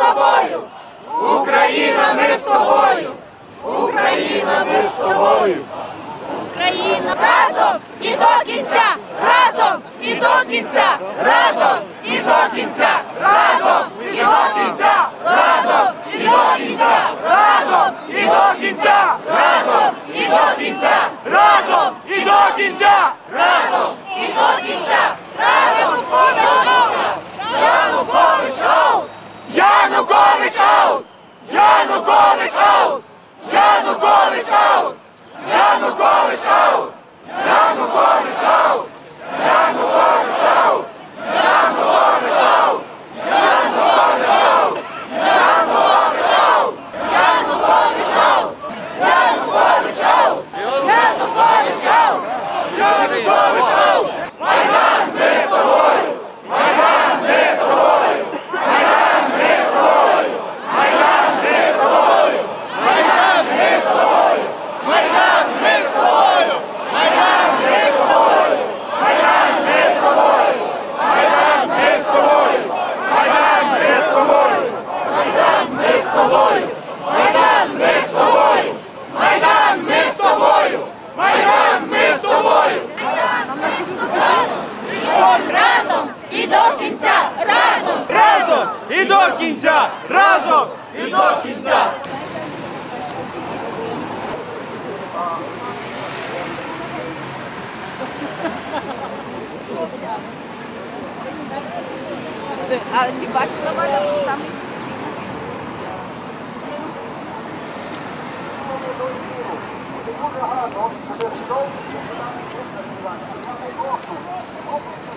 тобою! Україна, ми з тобою! Україна, ми з тобою! Україна разом і до кінця! Разом і до кінця! Разом і до кінця! Разом і до кінця! Разом і до кінця! Разом і до кінця! Разом і до кінця! Разом і до кінця! Разом і до кінця! Разом поміж! Разом поміж! Yanukovych out! Yanukovych out! Yanukovych out! Yanukovych out! Yanukovych out! разом і до кінця! Разом і до кінця! А ти бачила мене тут саме? Дуже гарно, що ви чудові, що ви там не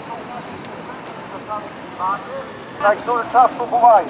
Także czas upływa.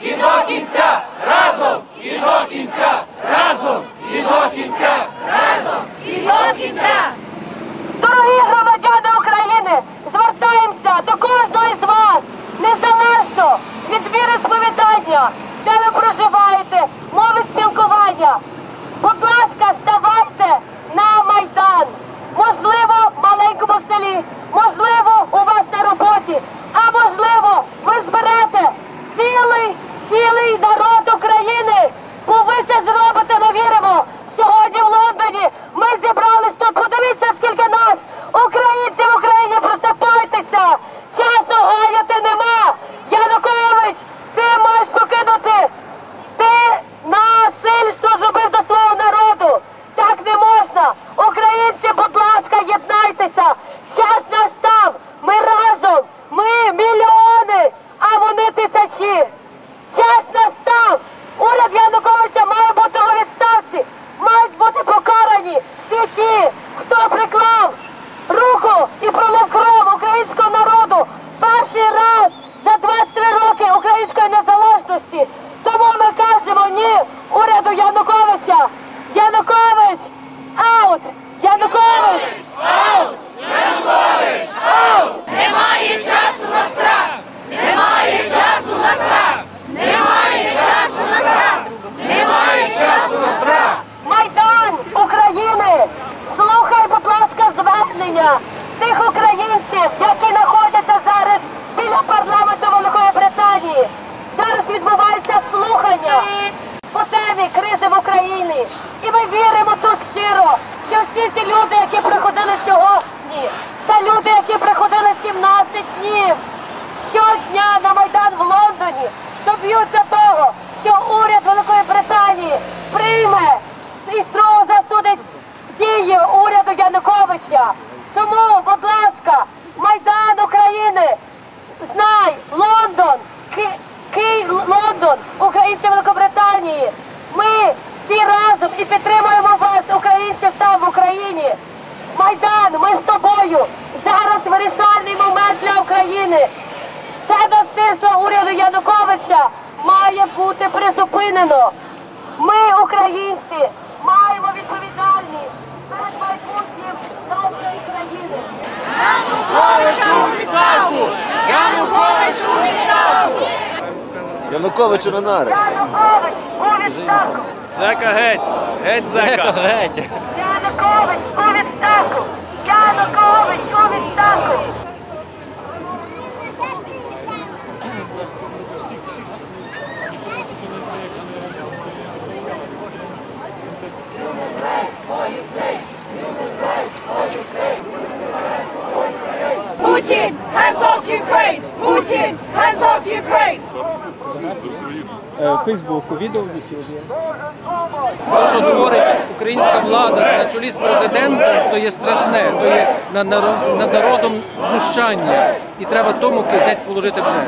E toquem прохання тих українців, які знаходяться зараз біля парламенту Великої Британії. Зараз відбуваються слухання по темі кризи в Україні. І ми віримо тут щиро, що всі ці люди, які приходили сьогодні, та люди, які приходили 17 днів, щодня на Майдан в Лондоні, доб'ються того, що уряд Великої Британії прийме і строго засудить дії уряду Януковича. Тому, будь ласка, Майдан України, знай, Лондон, Ки, Київ, Лондон, українці Великобританії. Ми всі разом і підтримуємо вас, українців там в Україні. Майдан, ми з тобою. Зараз вирішальний момент для України. Це насильство уряду Януковича має бути призупинено. Ми, українці, маємо відповідальність перед майбутнім нової країни. Януковичу на нари. Янукович у відставку! Зека геть! Геть зека! Янукович у відставку! Янукович у відставку! Putin, hands off Ukraine! Putin, hands off Ukraine! Фейсбуку, відео в Ютубі. Те, що творить українська влада на чолі з президентом, то є страшне, то є над наро- над народом знущання. І треба тому кінець положити вже.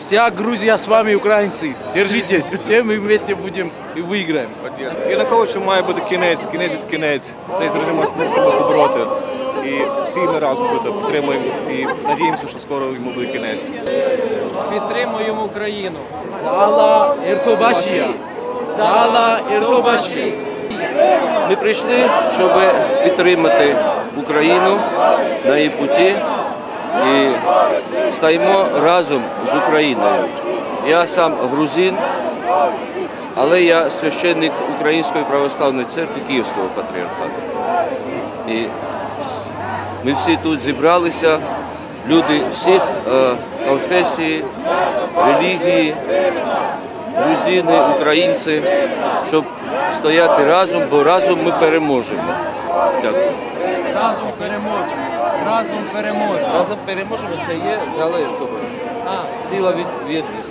Вся Грузия с вами, украинцы! Держитесь! Все мы вместе будем и выиграем! Януковичу має бути кінець, кінець і кінець. Та й з режимом мусимо побороти. І всі ми разом тут підтримуємо і надіємося, що скоро йому буде кінець. Підтримуємо Україну. Зала Іртобашія! Зала Іртобашія! Ми прийшли, щоб підтримати Україну на її путі і стаємо разом з Україною. Я сам грузин, але я священник Української православної церкви Київського патріархату. І ми всі тут зібралися, люди всіх е, конфесій, релігії, грузини, українці, щоб стояти разом, бо разом ми переможемо. Дякую. Разом переможемо. Разом переможемо. Разом переможемо, це є Іртобаш. Сила від єдності.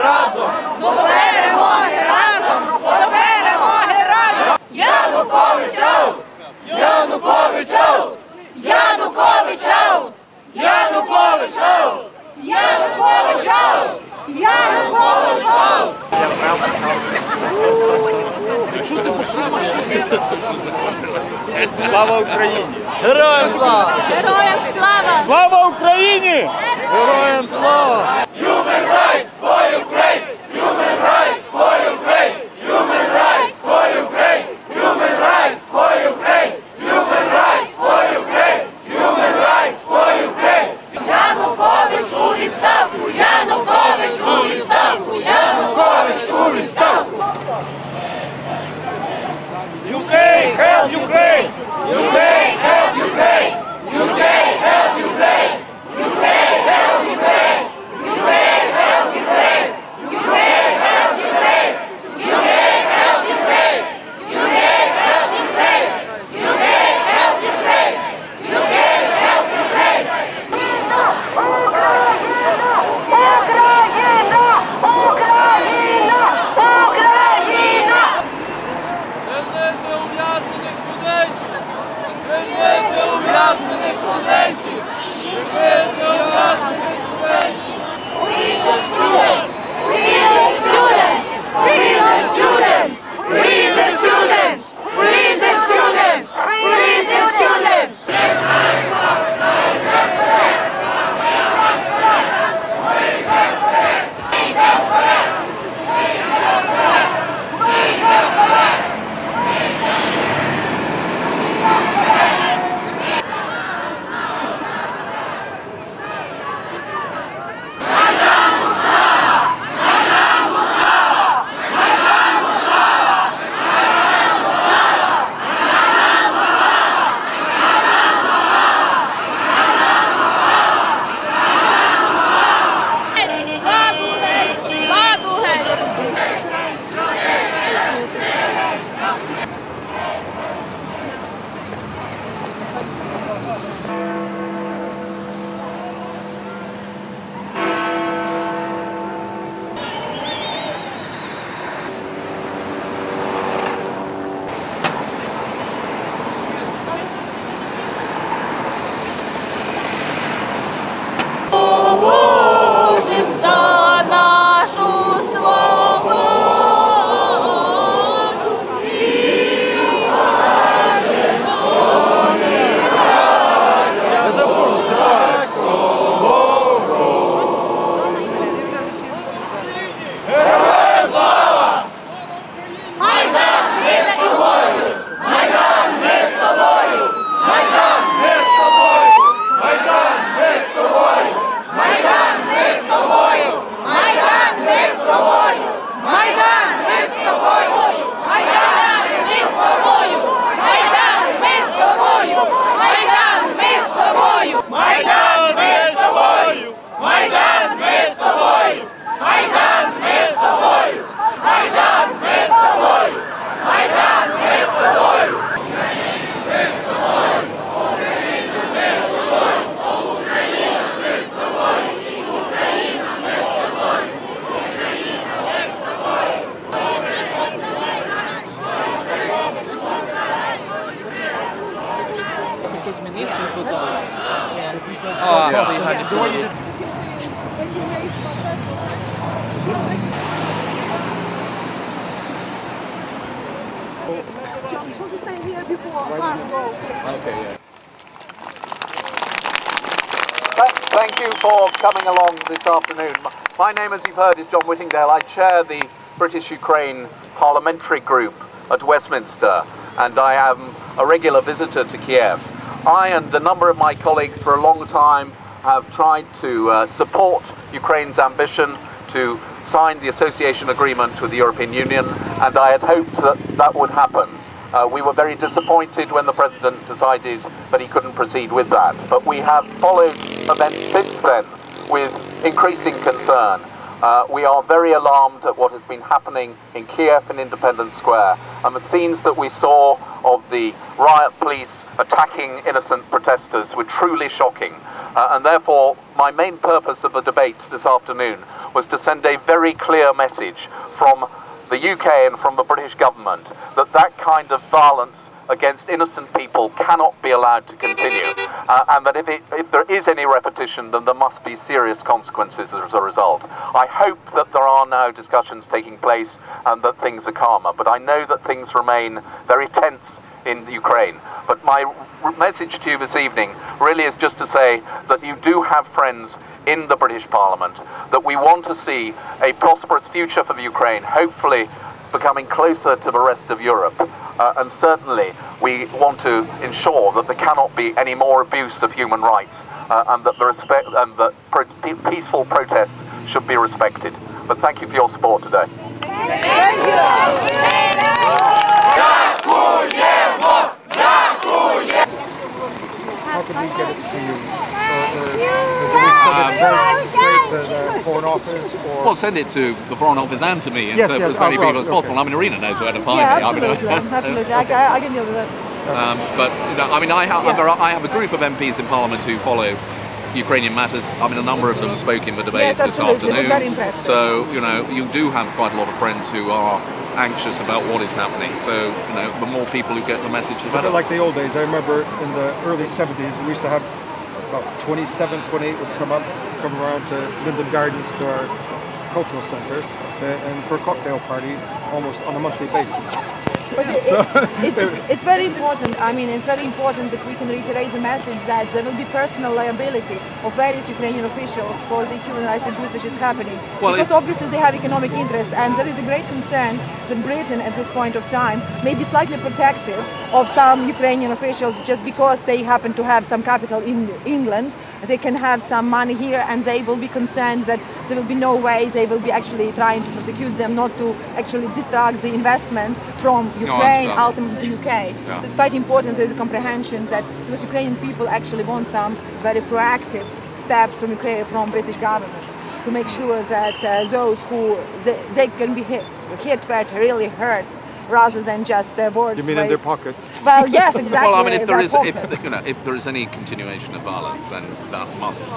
Янукович аут! Янукович аут! Янукович аут! Янукович аут! Янукович аут! Янукович аут! Слава Україні! Героям слава! Героям слава! Слава Україні! Героям слава! Янукович у відставку! Янукович у відставку! Янукович у відставку! Ukraine! Help Ukraine! Amém. Th- Thank you for coming along this afternoon. My name, as you've heard, is John Whittingdale. I chair the British Ukraine Parliamentary Group at Westminster, and I am a regular visitor to Kiev. I and a number of my colleagues for a long time have tried to uh, support Ukraine's ambition to sign the association agreement with the European Union, and I had hoped that that would happen. Uh, we were very disappointed when the president decided that he couldn't proceed with that. But we have followed events since then with increasing concern. Uh, we are very alarmed at what has been happening in Kiev and Independence Square. And the scenes that we saw of the riot police attacking innocent protesters were truly shocking. Uh, and therefore, my main purpose of the debate this afternoon was to send a very clear message from the UK and from the British government that that kind of violence against innocent people cannot be allowed to continue, uh, and that if, it, if there is any repetition, then there must be serious consequences as a result. I hope that there are now discussions taking place and that things are calmer, but I know that things remain very tense in Ukraine. But my message to you this evening really is just to say that you do have friends in the British Parliament, that we want to see a prosperous future for Ukraine, hopefully becoming closer to the rest of Europe. Uh, and certainly, we want to ensure that there cannot be any more abuse of human rights, uh, and that the respect and that pro- peaceful protest should be respected. But thank you for your support today. How can we get it to you? Or, or do we send it straight, straight to the Foreign Office? Or Well, send it to the Foreign Office and to me, and Yes, to yes, as many oh, people right, as possible. okay. I mean, Arena knows where to find Yeah, me. I mean, absolutely, absolutely. I, I, I can deal with that. um, but you know, I mean, I have, there are- I have a group of MPs in Parliament who follow Ukrainian matters. I mean, a number of them spoke in the debate Yes, this absolutely. It was afternoon. very impressive. So you know, you do have quite a lot of friends who are anxious about what is happening. So you know, the more people who get the message, the It's a better. bit like the old days. I remember in the early 70s, we used to have about 27, 28 would come up, come around to Linden Gardens to our cultural centre, uh, and for a cocktail party almost on a monthly basis. It, So- it, it's, it's very important. I mean, it's very important that we can reiterate the message that there will be personal liability of various Ukrainian officials for the human rights abuse which is happening. Well, because obviously they have economic interest, and there is a great concern that Britain, at this point of time, may be slightly protective of some Ukrainian officials just because they happen to have some capital in England. They can have some money here, and they will be concerned that there will be no way they will be actually trying to prosecute them, not to actually distract the investment from Ukraine understand. ultimately to the UK. So it's quite important there is a comprehension that because Ukrainian people actually want some very proactive steps from Ukraine, from British government to make sure that uh, those who they, they can be hit, hit where it really hurts rather than just uh, words. You mean in their pocket? Well, yes, exactly. Well, I mean, if there their is, if, you know, if there is any continuation of violence, then that must.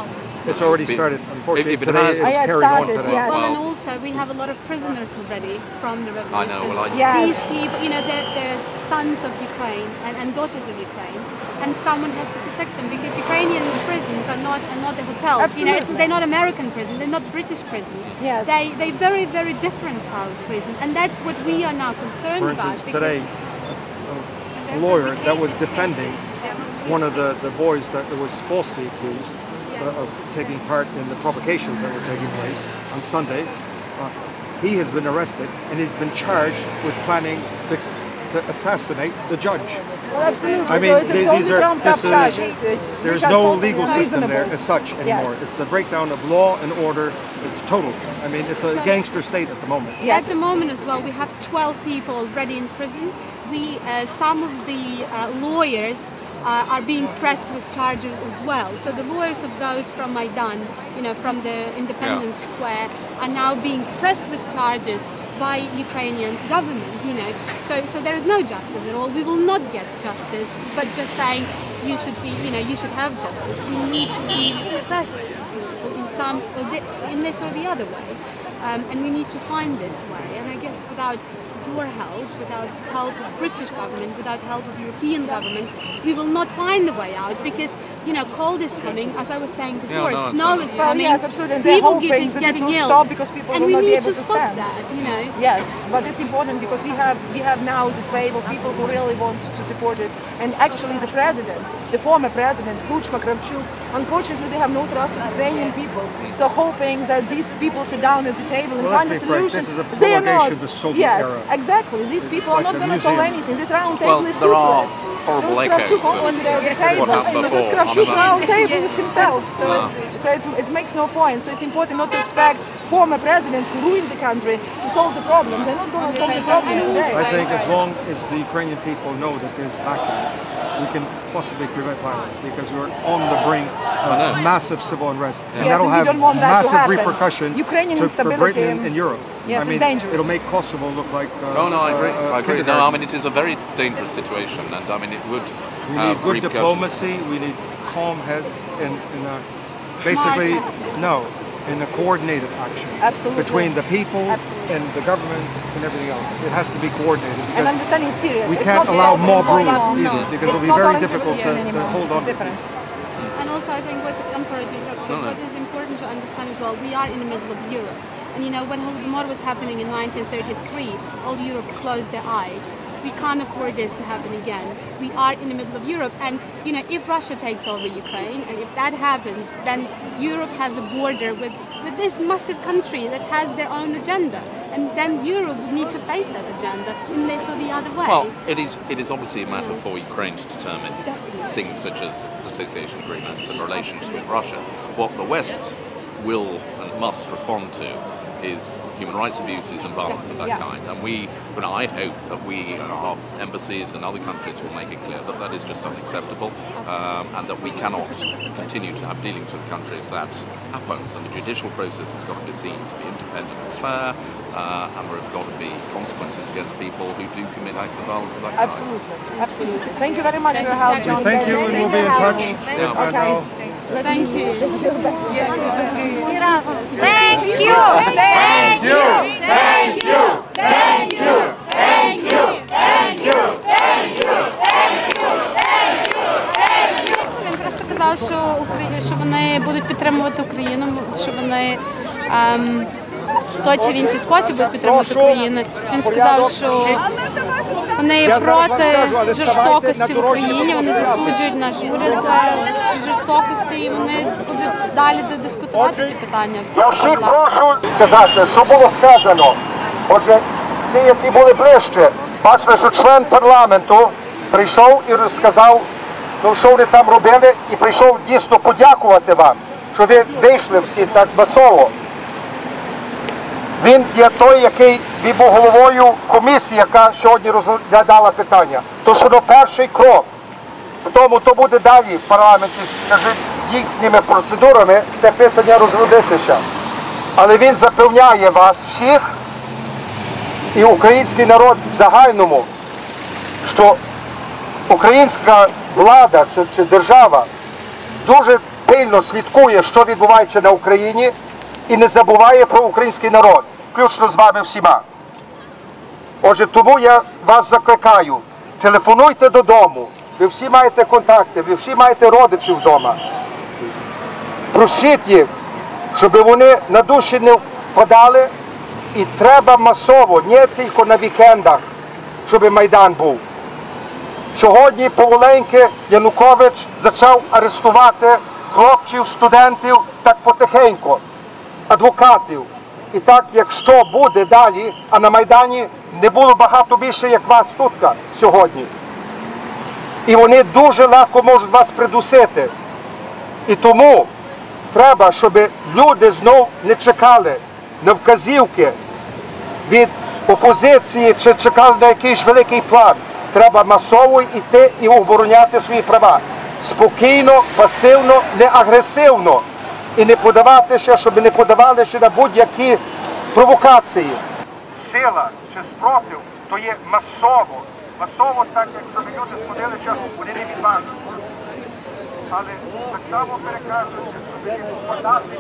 It's already be- started. Unfortunately, if it today has- it's Oh, yeah, it on started, today. yes. Well, and also we have a lot of prisoners already from the revolution. I know, well, I- Yes. These people, you know, they're, they're sons of Ukraine and, and daughters of Ukraine, and someone has to protect them because Ukrainian prisons are not are not the hotels. Absolutely. You know, it's, they're not American prisons. They're not British prisons. Yes. They they very very different style of prison, and that's what we are now concerned For about. instance, because- today, a lawyer that was defending one of the, the boys that was falsely accused uh, of taking part in the provocations that were taking place on Sunday, uh, he has been arrested and he's been charged with planning to, to assassinate the judge. Well, absolutely. I mean, so it's a the- totally these are this is, charges. There's no legal system there as such anymore. Yes. It's the breakdown of law and order. It's total. I mean, it's a So- gangster state at the moment. Yes. At the moment as well, we have 12 people already in prison. We, uh, some of the uh, lawyers uh, are being pressed with charges as well. So the lawyers of those from Maidan, you know, from the Independence Square, are now being pressed with charges by Ukrainian government. You know, so so there is no justice at all. We will not get justice, but just saying you should be, you know, you should have justice. We need to be pressed in some in this or the other way, um, and we need to find this way. And I guess without help, without help of British government, without help of European government, we will not find the way out because you know, cold is coming, as I was saying before, no, snow is Well, coming. yes, absolutely. And they're People hoping getting, that getting ill. stop because people and will we not be need able to to stop stand. that, you know. Yes, but it's important because we have we have now this wave of people who really want to support it, and actually the presidents, the former presidents, Kuchma, Kravchuk, unfortunately they have no trust in Ukrainian people. So hoping that these people sit down at the table and Well, find a let's be frank, solution. this is a they are not. of the Soviet yes, era. exactly. These people like are not a going to solve anything. This round Well, table is there are useless. Horrible There was echoes of the, the table, what happened before. this I mean, Kravchuk that's- round table is himself. So, No. it, so it, it makes no point. So it's important not to expect former presidents who ruined the country to solve the problem. They're not going to solve the problem today. I think as long as the Ukrainian people know that there's backing, we can possibly prevent violence because we're on the brink of massive civil unrest. And Yes, that'll and we have don't want that to massive happen. repercussions Ukrainian to, for Britain and, and Europe. Yes, I it's dangerous. it'll make Kosovo look like. Uh, Oh no, I agree. uh, I agree. No. I mean it is a very dangerous situation, and I mean it would. We need good diplomacy. We need calm heads and, and uh, basically no, in a coordinated action Absolutely. between the people Absolutely. and the governments and everything else. It has to be coordinated. And understanding is serious. we It's can't not allow just mob rule on. either No. because It's it'll be not very orange difficult to, to anymore. hold on. Different. And also, I think what I'm sorry to interrupt, but No, no. what is important to understand as well, we are in the middle of Europe. And you know, when Holodomor was happening in 1933, all Europe closed their eyes. We can't afford this to happen again. We are in the middle of Europe, and you know, if Russia takes over Ukraine, and if that happens, then Europe has a border with, with this massive country that has their own agenda, and then Europe would need to face that agenda in this or the other way. Well, it is. It is obviously a matter for Ukraine to determine things such as association agreements and relations with Russia. What the West will and must respond to is human rights abuses and violence of that Yeah. kind. And we, you know, I hope that we, our embassies and other countries, will make it clear that that is just unacceptable, um, and that we cannot continue to have dealings with countries that happens. And the judicial process has got to be seen to be independent and fair, uh, and there have got to be consequences against people who do commit acts of violence of that kind. Absolutely, absolutely. Thank you very much for your help, John. Thank you, and we'll be in touch. Thank you. Thank you. Thank you. Thank you. Thank you. Thank you. Thank you. Thank you. Thank you. Thank you. Він просто казав, що Украї... що вони будуть підтримувати Україну, що вони ем, в той чи в інший спосіб будуть підтримувати Україну. Він сказав, що вони проти жорстокості в Україні, вони засуджують наш уряд жорстокості, і вони будуть далі дискутувати ці питання. Я всіх прошу сказати, що було сказано. Отже, ті, які були ближче, бачили, що член парламенту прийшов і розказав, ну, що вони там робили, і прийшов дійсно подякувати вам, що ви вийшли всі так масово. Він є той, який був головою комісії, яка сьогодні розглядала питання. То що на перший крок тому то буде далі в парламенті, скажімо, їхніми процедурами це питання розродитися. Але він запевняє вас всіх і український народ в загальному, що українська влада чи, чи держава дуже пильно слідкує, що відбувається на Україні, і не забуває про український народ, включно з вами всіма. Отже, тому я вас закликаю, телефонуйте додому, ви всі маєте контакти, ви всі маєте родичів вдома. Просіть їх, щоб вони на душі не впадали, і треба масово, не тільки на вікендах, щоб Майдан був. Сьогодні поволеньки Янукович почав арештувати хлопців, студентів так потихеньку, адвокатів. І так, якщо буде далі, а на Майдані не було багато більше, як вас тут сьогодні. І вони дуже легко можуть вас придусити. І тому треба, щоб люди знов не чекали на вказівки від опозиції чи чекали на якийсь великий план. Треба масово йти і обороняти свої права. Спокійно, пасивно, не агресивно. І не подаватися, щоб не подавалися на будь-які провокації. Сила чи спротив то є масово. Масово, так якщо люди сходилися, вони не відважні. Але так само переказується, що ви подати.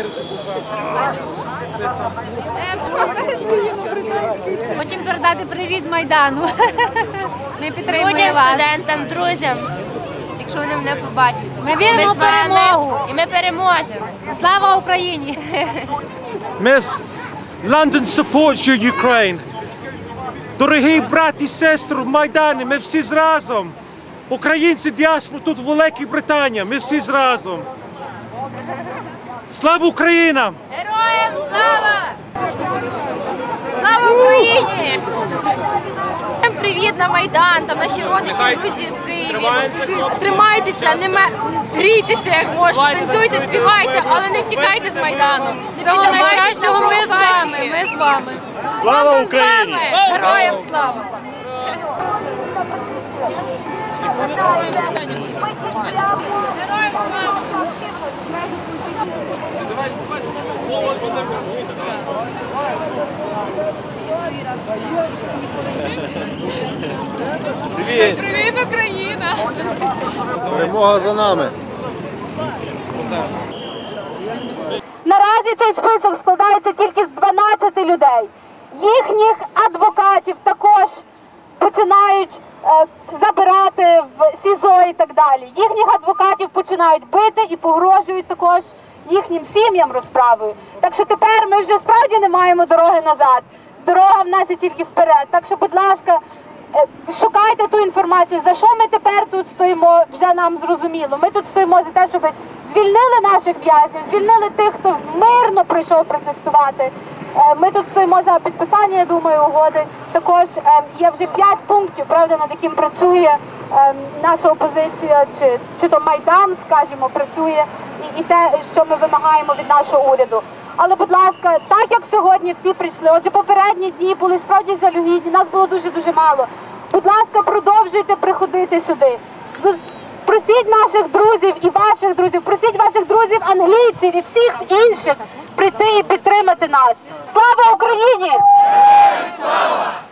Я Хочемо передати привіт Майдану. Ми підтримуємо Людям, вас. студентам, друзям, якщо вони мене побачать. Ми віримо в перемогу. І ми переможемо. Слава Україні! Miss, London supports you, Ukraine. Дорогі брати і сестри в Майдані, ми всі зразом. Українці діаспори тут в Великій Британії, ми всі зразом. Слава Україна! Героям слава! Слава Україні! Всім Привіт на Майдан, там наші родичі, друзі в Києві. Тримайтеся, не ме... грійтеся як можете, танцюйте, співайте, але не втікайте з Майдану. Не найкращого, на ми з вами! провокації. Ми з вами! Слава Україні! Героям слава! Привіт! Привіт, Україна! Перемога за нами. Наразі цей список складається тільки з 12 людей. Їхніх адвокатів також починають е, забирати в СІЗО і так далі. Їхніх адвокатів починають бити і погрожують також їхнім сім'ям розправою. Так що тепер ми вже справді не маємо дороги назад. Дорога в нас є тільки вперед. Так що, будь ласка, е, шукайте ту інформацію, за що ми тепер тут стоїмо, вже нам зрозуміло. Ми тут стоїмо за те, щоб звільнили наших в'язнів, звільнили тих, хто мирно прийшов протестувати. Е, Ми тут стоїмо за підписання, я думаю, угоди. Також е, є вже п'ять пунктів, правда, над яким працює наша опозиція, чи, чи то майдан, скажімо, працює, і, і те, що ми вимагаємо від нашого уряду. Але, будь ласка, так як сьогодні всі прийшли, отже, попередні дні були справді жалюгідні, нас було дуже дуже мало. Будь ласка, продовжуйте приходити сюди. Просіть наших друзів і ваших друзів, просіть ваших друзів англійців і всіх інших прийти і підтримати нас. Слава Україні!